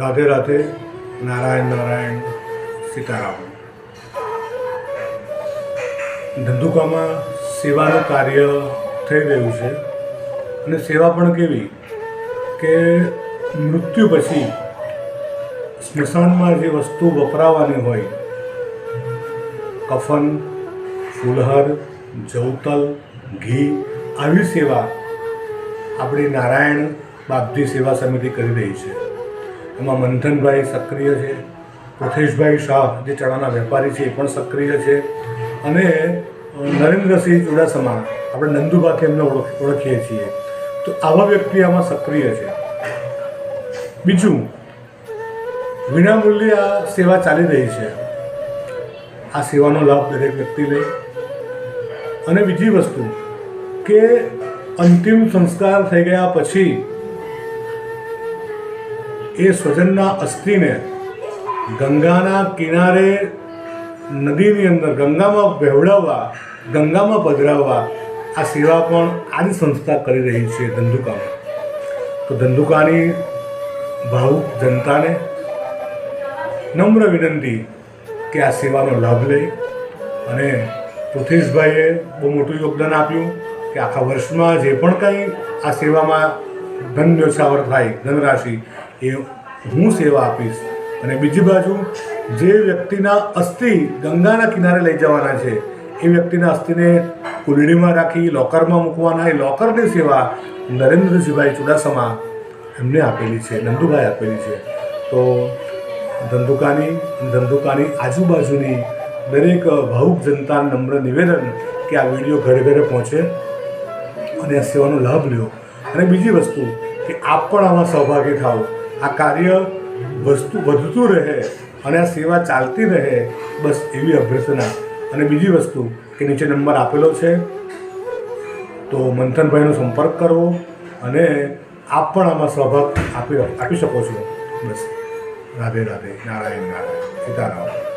રાધે રાધે, નારાયણ નારાયણ, સીતારામ. ધંધુકામાં સેવાનું કાર્ય થઈ રહ્યું છે અને સેવા પણ કેવી કે મૃત્યુ પછી સ્મશાનમાં જે વસ્તુ વપરાવાની હોય, કફન, ફૂલહર જવતલ ઘી, આવી સેવા આપણી નારાયણ બાપજી સેવા સમિતિ કરી રહી છે. એમાં મંથનભાઈ સક્રિય છે, પ્રથેશભાઈ શાહ જે ચણાના વેપારી છે એ પણ સક્રિય છે. અને નરેન્દ્રસિંહ ચુડાસમા, આપણે નંદુભાથી એમને ઓળખીએ છીએ. તો આવા વ્યક્તિ આમાં સક્રિય છે. બીજું, વિનામૂલ્યે આ સેવા ચાલી રહી છે. આ સેવાનો લાભ દરેક વ્યક્તિ લે. અને બીજી વસ્તુ કે અંતિમ સંસ્કાર થઈ ગયા પછી એ સ્વજનના અસ્થિને ગંગાના કિનારે નદીની અંદર ગંગામાં વહેવડાવવા ગંગામાં પધરાવવા આ સેવા પણ આની સંસ્થા કરી રહી છે ધંધુકામાં. તો ધંધુકાની ભાવુક જનતાને નમ્ર વિનંતી કે આ સેવાનો લાભ લઈ અને પૃથ્વીશભાઈએ બહુ મોટું યોગદાન આપ્યું કે આખા વર્ષમાં જે પણ કંઈ આ સેવામાં ધન ન્યોછાવર થાય, ધનરાશિ, એ હું સેવા આપીશ. અને બીજી બાજુ, જે વ્યક્તિના અસ્થિ ગંગાના કિનારે લઈ જવાના છે, એ વ્યક્તિના અસ્થિને કુંડળીમાં રાખી, લોકરમાં મૂકવાના, એ લોકરની સેવા નરેન્દ્રજીભાઈ ચુડાસમા એમને આપેલી છે, નંદુભાઈ આપેલી છે. તો ધંધુકાની ધંધુકાની આજુબાજુની દરેક ભાવુક જનતા નમ્ર નિવેદન કે આ વીડિયો ઘરે ઘરે પહોંચે અને આ સેવાનો લાભ લ્યો. અને બીજી વસ્તુ કે આપ પણ આમાં સહભાગી થાઓ. આ કાર્ય વસ્તુ વધતું રહે અને આ સેવા ચાલતી રહે, બસ એવી અભ્યર્થના. અને બીજી વસ્તુ કે નીચે નંબર આપેલો છે, તો મંથનભાઈનો સંપર્ક કરવો અને આપ પણ આમાં સહભાગ આપી આપી શકો છો. બસ. રાધે રાધે. નારાયણ નારાયણ. સીતારામ.